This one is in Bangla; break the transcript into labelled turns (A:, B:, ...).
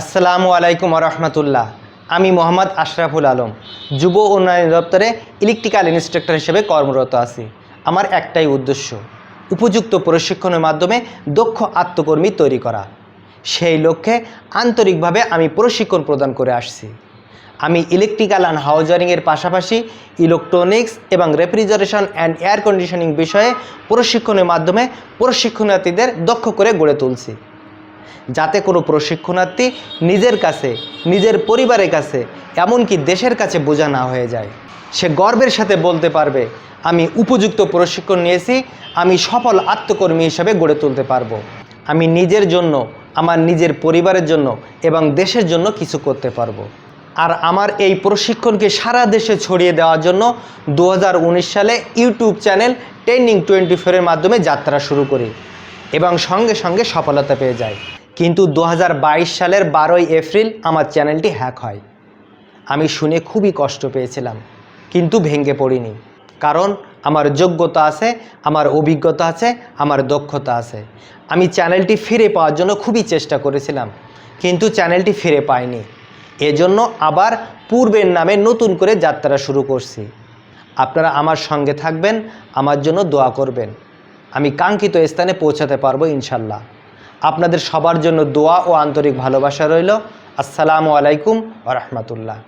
A: আসসালামু আলাইকুম রহমতুল্লাহ আমি মোহাম্মদ আশরাফুল আলম, যুব উন্নয়ন দপ্তরে ইলেকট্রিক্যাল ইন্সট্রাক্টর হিসেবে কর্মরত আছি। আমার একটাই উদ্দেশ্য, উপযুক্ত প্রশিক্ষণের মাধ্যমে দক্ষ আত্মকর্মী তৈরি করা। সেই লক্ষ্যে আন্তরিকভাবে আমি প্রশিক্ষণ প্রদান করে আসছি। আমি ইলেকট্রিক্যাল অ্যান্ড হাউজারিংয়ের পাশাপাশি ইলেকট্রনিক্স এবং রেফ্রিজারেশন অ্যান্ড এয়ার কন্ডিশনিং বিষয়ে প্রশিক্ষণের মাধ্যমে প্রশিক্ষণার্থীদের দক্ষ করে গড়ে তুলছি। যাতে কোনো প্রশিক্ষণার্থী নিজের কাছে, নিজের পরিবারের কাছে, এমনকি দেশের কাছে বোঝা না হয়ে যায়। সে গর্বের সাথে বলতে পারবে, আমি উপযুক্ত প্রশিক্ষণ নিয়েছি, আমি সফল আত্মকর্মী হিসাবে গড়ে তুলতে পারব। আমি নিজের জন্য, আমার নিজের পরিবারের জন্য এবং দেশের জন্য কিছু করতে পারব। আর আমার এই প্রশিক্ষণকে সারা দেশে ছড়িয়ে দেওয়ার জন্য দু হাজার উনিশ সালে ইউটিউব চ্যানেল ট্রেন্ডিং টোয়েন্টি ফোরের মাধ্যমে যাত্রা শুরু করি। এবং সঙ্গে সঙ্গে সফলতা পেয়ে যায়। কিন্তু দু হাজার বাইশ সালের বারোই এপ্রিল আমার চ্যানেলটি হ্যাক হয়। আমি শুনে খুবই কষ্ট পেয়েছিলাম, কিন্তু ভেঙে পড়িনি। কারণ আমার যোগ্যতা আছে, আমার অভিজ্ঞতা আছে, আমার দক্ষতা আছে। আমি চ্যানেলটি ফিরে পাওয়ার জন্য খুবই চেষ্টা করেছিলাম, কিন্তু চ্যানেলটি ফিরে পাইনি। এজন্য আবার পূর্বের নামে নতুন করে যাত্রা শুরু করছি। আপনারা আমার সঙ্গে থাকবেন, আমার জন্য দোয়া করবেন। আমি কাঙ্ক্ষিত স্থানে পৌঁছাতে পারব ইনশাল্লাহ। আপনাদের সবার জন্য দোয়া ও আন্তরিক ভালোবাসা রইল। আসসালামু আলাইকুম আ রহমতুল্লাহ।